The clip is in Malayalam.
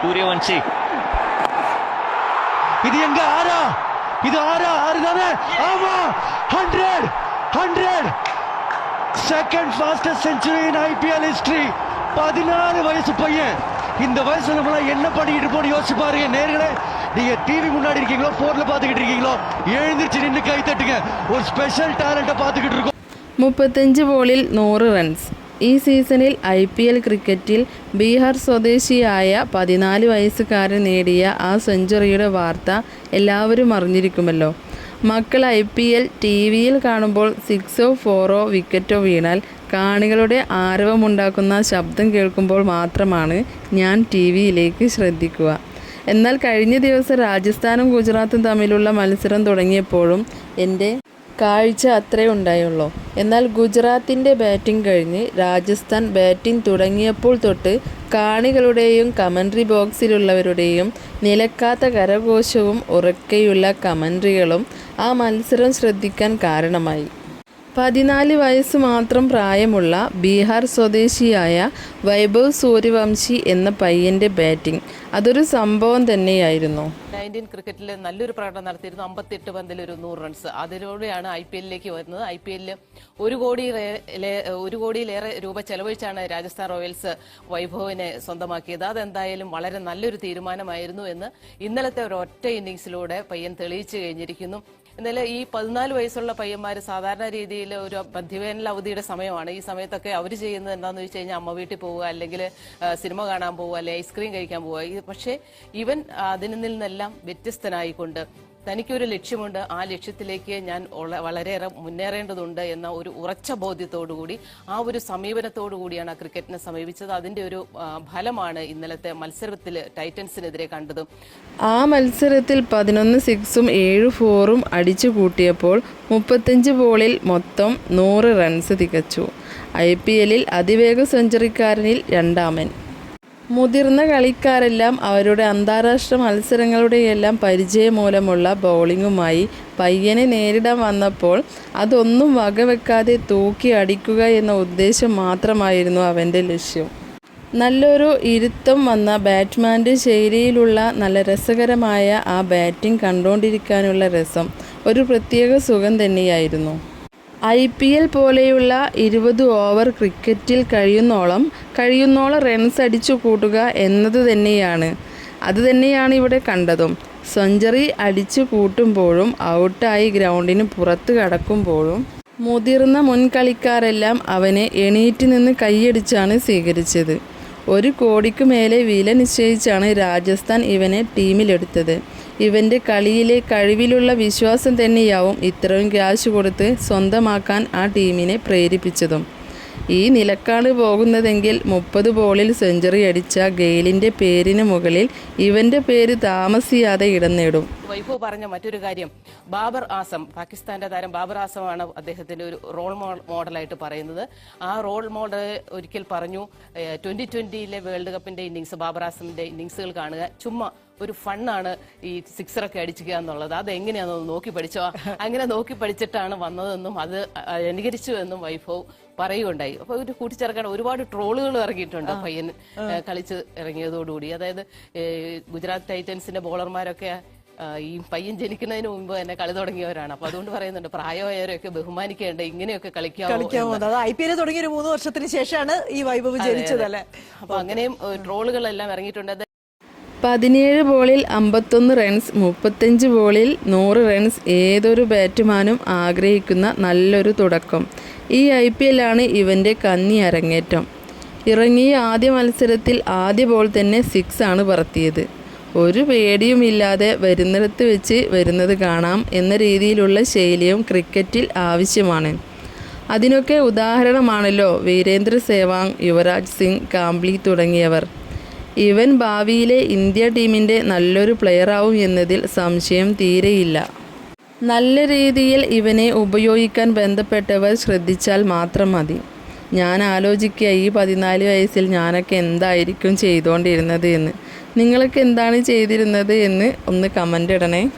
சூரியவன்சி. இது எங்க ஆறா? இது ஆறா? ஆறு தானே ஆமா. Hundred hundred second fastest century in IPL history பதினாறு வயசு பையன். இந்த வயசு நம்மளா என்ன பண்ணிட்டு இருப்போம் யோசிச்சு பாருங்க நேர்களே. நீங்க டிவி முன்னாடி இருக்கீங்களோ போன்ல பாத்துக்கிட்டு இருக்கீங்களோ எழுந்திருச்சு நின்று கை தட்டுங்க. ஒரு ஸ்பெஷல் டேலண்ட்டை பாத்துக்கிட்டு இருக்கோம். முப்பத்தஞ்சு போலில் நூறு ரன்ஸ் ഈ സീസണിൽ ഐ പി എൽ ക്രിക്കറ്റിൽ ബീഹാർ സ്വദേശിയായ പതിനാല് വയസ്സുകാരൻ നേടിയ ആ സെഞ്ചുറിയുടെ വാർത്ത എല്ലാവരും അറിഞ്ഞിരിക്കുമല്ലോ. മക്കൾ ഐ പി എൽ ടി വിയിൽ കാണുമ്പോൾ സിക്സോ ഫോറോ വിക്കറ്റോ വീണാൽ കാണികളുടെ ആരവമുണ്ടാക്കുന്ന ശബ്ദം കേൾക്കുമ്പോൾ മാത്രമാണ് ഞാൻ ടി വിയിലേക്ക് ശ്രദ്ധിക്കുക. എന്നാൽ കഴിഞ്ഞ ദിവസം രാജസ്ഥാനും ഗുജറാത്തും തമ്മിലുള്ള മത്സരം തുടങ്ങിയപ്പോഴും എന്റെ കാഴ്ച അത്രേ ഉണ്ടായുള്ളൂ. എന്നാൽ ഗുജറാത്തിന്റെ ബാറ്റിംഗ് കഴിഞ്ഞ് രാജസ്ഥാൻ ബാറ്റിംഗ് തുടങ്ങിയപ്പോൾ തൊട്ട് കാണികളുടെയും കമൻട്രി ബോക്സിലുള്ളവരുടെയും നിലക്കാത്ത കരഘോഷവും ഉറക്കെയുള്ള കമൻട്രികളും ആ മത്സരം ശ്രദ്ധിക്കാൻ കാരണമായി. പതിനാല് വയസ്സ് മാത്രം പ്രായമുള്ള ബീഹാർ സ്വദേശിയായ വൈഭവ് സൂര്യവംശി എന്ന പയ്യന്റെ ബാറ്റിംഗ്. അതൊരു സംഭവം തന്നെയായിരുന്നു. ഇന്ത്യൻ ക്രിക്കറ്റിൽ നല്ലൊരു പ്രകടനം നടത്തിയിരുന്നു. അമ്പത്തെട്ട് പന്തിൽ ഒരു നൂറ് റൺസ് അതിലൂടെയാണ് ഐ പി എല്ലിലേക്ക് വരുന്നത്. ഐ പി എല്ലിൽ ഒരു കോടി ഒരു കോടിയിലേറെ രൂപ ചെലവഴിച്ചാണ് രാജസ്ഥാൻ റോയൽസ് വൈഭവിനെ സ്വന്തമാക്കിയത്. അതെന്തായാലും വളരെ നല്ലൊരു തീരുമാനമായിരുന്നു എന്ന് ഇന്നലത്തെ ഒരു ഒറ്റ ഇന്നിംഗ്സിലൂടെ പയ്യൻ തെളിയിച്ചു കഴിഞ്ഞിരിക്കുന്നു. എന്നാലും ഈ പതിനാല് വയസ്സുള്ള പയ്യന്മാർ സാധാരണ രീതിയിൽ ഒരു മധ്യവേനൽ അവധിയുടെ സമയമാണ്. ഈ സമയത്തൊക്കെ അവർ ചെയ്യുന്നത് എന്താണെന്ന് വെച്ച് കഴിഞ്ഞാൽ അമ്മ വീട്ടിൽ പോവുക അല്ലെങ്കിൽ സിനിമ കാണാൻ പോവുക അല്ലെങ്കിൽ ഐസ്ക്രീം കഴിക്കാൻ പോവുക. പക്ഷേ ഇവൻ അതിൽ നിന്നെല്ലാം വ്യത്യസ്തനായിക്കൊണ്ട് തനിക്കൊരു ലക്ഷ്യമുണ്ട്. ആ ലക്ഷ്യത്തിലേക്ക് ഞാൻ വളരെയേറെ മുന്നേറേണ്ടതുണ്ട് എന്ന ഒരു ഉറച്ച ബോധ്യത്തോടുകൂടി ആ ഒരു സമീപനത്തോടു കൂടിയാണ് ആ ക്രിക്കറ്റിനെ സമീപിച്ചത്. അതിന്റെ ഒരു ഫലമാണ് ഇന്നലത്തെ മത്സരത്തിൽ ടൈറ്റൻസിനെതിരെ കണ്ടത്. ആ മത്സരത്തിൽ പതിനൊന്ന് സിക്സും ഏഴ് ഫോറും അടിച്ചു കൂട്ടിയപ്പോൾ മുപ്പത്തഞ്ച് ബോളിൽ മൊത്തം നൂറ് റൺസ് തികച്ചു. ഐ പി എല്ലിൽ അതിവേഗ സെഞ്ചുറിക്കാരനിൽ രണ്ടാമൻ. മുതിർന്ന കളിക്കാരെല്ലാം അവരുടെ അന്താരാഷ്ട്ര മത്സരങ്ങളുടെയെല്ലാം പരിചയം മൂലമുള്ള ബൗളിങ്ങുമായി പയ്യനെ നേരിടാൻ വന്നപ്പോൾ അതൊന്നും വകവെക്കാതെ തൂക്കി അടിക്കുക എന്ന ഉദ്ദേശം മാത്രമായിരുന്നു അവന്റെ ലക്ഷ്യം. നല്ലൊരു ഇരുത്തം വന്ന ബാറ്റ്മാന്റെ ശൈലിയിലുള്ള നല്ല രസകരമായ ആ ബാറ്റിംഗ് കണ്ടുകൊണ്ടിരിക്കാനുള്ള രസം ഒരു പ്രത്യേക സുഖം തന്നെയായിരുന്നു. ഐ പി എൽ പോലെയുള്ള ഇരുപത് ഓവർ ക്രിക്കറ്റിൽ കഴിയുന്നോളം കഴിയുന്നോളം റൺസ് അടിച്ചു കൂട്ടുക എന്നത് തന്നെയാണ്. അത് തന്നെയാണ് ഇവിടെ കണ്ടതും. സെഞ്ചുറി അടിച്ചു കൂട്ടുമ്പോഴും ഔട്ടായി ഗ്രൗണ്ടിന് പുറത്ത് കടക്കുമ്പോഴും മുതിർന്ന മുൻ കളിക്കാരെല്ലാം അവനെ എണീറ്റ് നിന്ന് കൈയടിച്ചാണ് സ്വീകരിച്ചത്. ഒരു കോടിക്കു മേലെ വില നിശ്ചയിച്ചാണ് രാജസ്ഥാൻ ഇവനെ ടീമിലെടുത്തത്. ഇവന്റെ കളിയിലെ കഴിവിലുള്ള വിശ്വാസം തന്നെയാവും ഇത്രയും ക്യാഷ് കൊടുത്ത് സ്വന്തമാക്കാൻ ആ ടീമിനെ പ്രേരിപ്പിച്ചതും. ഈ നിലക്കാണ് പോകുന്നതെങ്കിൽ മുപ്പത് ബോളിൽ സെഞ്ചുറി അടിച്ച ഗെയിലിന്റെ പേരിന് മുകളിൽ ഇവന്റെ പേര് താമസിയാതെ ഇടം നേടും വൈഭവ് പറഞ്ഞ മറ്റൊരു കാര്യം ബാബർ ആസം പാകിസ്ഥാന്റെ താരം ബാബർ ആസമാണ് അദ്ദേഹത്തിന്റെ ഒരു റോൾ മോഡലായിട്ട് പറയുന്നത്. ആ റോൾ മോഡൽ ഒരിക്കൽ പറഞ്ഞു ട്വന്റി ട്വന്റിയിലെ വേൾഡ് കപ്പിന്റെ ഇന്നിങ്സ് ബാബർ ആസമിന്റെ ഇന്നിങ്സുകൾ കാണുക. ചുമ്മാ ഒരു ഫണ്ണാണ് ഈ സിക്സറൊക്കെ അടിക്കുക എന്നുള്ളത്. അത് എങ്ങനെയാണെന്ന് നോക്കി പഠിച്ചോ? അങ്ങനെ നോക്കി പഠിച്ചിട്ടാണ് വന്നതെന്നും അത് അനുകരിച്ചു എന്നും വൈഭവ് പറയുകയുണ്ടായി. അപ്പൊ ഒരു കൂട്ടിച്ചേർക്കാൻ ഒരുപാട് ട്രോളുകൾ ഇറങ്ങിയിട്ടുണ്ട് പയ്യൻ കളിച്ച് ഇറങ്ങിയതോടുകൂടി. അതായത് ഗുജറാത്ത് ടൈറ്റൻസിന്റെ ബോളർമാരൊക്കെ ഈ പയ്യൻ ജനിക്കുന്നതിന് മുമ്പ് തന്നെ കളി തുടങ്ങിയവരാണ്. അപ്പൊ അതുകൊണ്ട് പറയുന്നുണ്ട് പ്രായമായവരെയൊക്കെ ബഹുമാനിക്കേണ്ട ഇങ്ങനെയൊക്കെ കളിക്കാമോ. അത് ഐ പി എൽ തുടങ്ങിയ ഒരു മൂന്ന് വർഷത്തിന് ശേഷമാണ് ഈ വൈഭവ് ജനിച്ചത് അല്ലെ? അപ്പൊ അങ്ങനെയും ട്രോളുകളെല്ലാം ഇറങ്ങിയിട്ടുണ്ട്. പതിനേഴ് ബോളിൽ അമ്പത്തൊന്ന് റൺസ് മുപ്പത്തഞ്ച് ബോളിൽ നൂറ് റൺസ് ഏതൊരു ബാറ്റ്മാനും ആഗ്രഹിക്കുന്ന നല്ലൊരു തുടക്കം. ഈ ഐ പി എല്ലാണ് ഇവന്റെ കന്നി അരങ്ങേറ്റം. ഇറങ്ങിയ ആദ്യ മത്സരത്തിൽ ആദ്യ ബോൾ തന്നെ സിക്സ് ആണ് പറത്തിയത്. ഒരു പേടിയുമില്ലാതെ വരുന്നിടത്ത് വെച്ച് വരുന്നത് കാണാം എന്ന രീതിയിലുള്ള ശൈലിയും ക്രിക്കറ്റിൽ ആവശ്യമാണ്. അതിനൊക്കെ ഉദാഹരണമാണല്ലോ വീരേന്ദ്ര സേവാങ് യുവരാജ് സിംഗ് കാംബ്ലി തുടങ്ങിയവർ. ഇവൻ ഭാവിയിലെ ഇന്ത്യ ടീമിന്റെ നല്ലൊരു പ്ലെയറാവും എന്നതിൽ സംശയം തീരെയില്ല. നല്ല രീതിയിൽ ഇവനെ ഉപയോഗിക്കാൻ ബന്ധപ്പെട്ടവർ ശ്രദ്ധിച്ചാൽ മാത്രം മതി. ഞാൻ ആലോചിക്കുക ഈ പതിനാല് വയസ്സിൽ ഞാനൊക്കെ എന്തായിരിക്കും ചെയ്തുകൊണ്ടിരുന്നത് എന്ന്. നിങ്ങളൊക്കെ എന്താണ് ചെയ്തിരുന്നത് എന്ന് ഒന്ന് കമന്റ് ഇടണേ.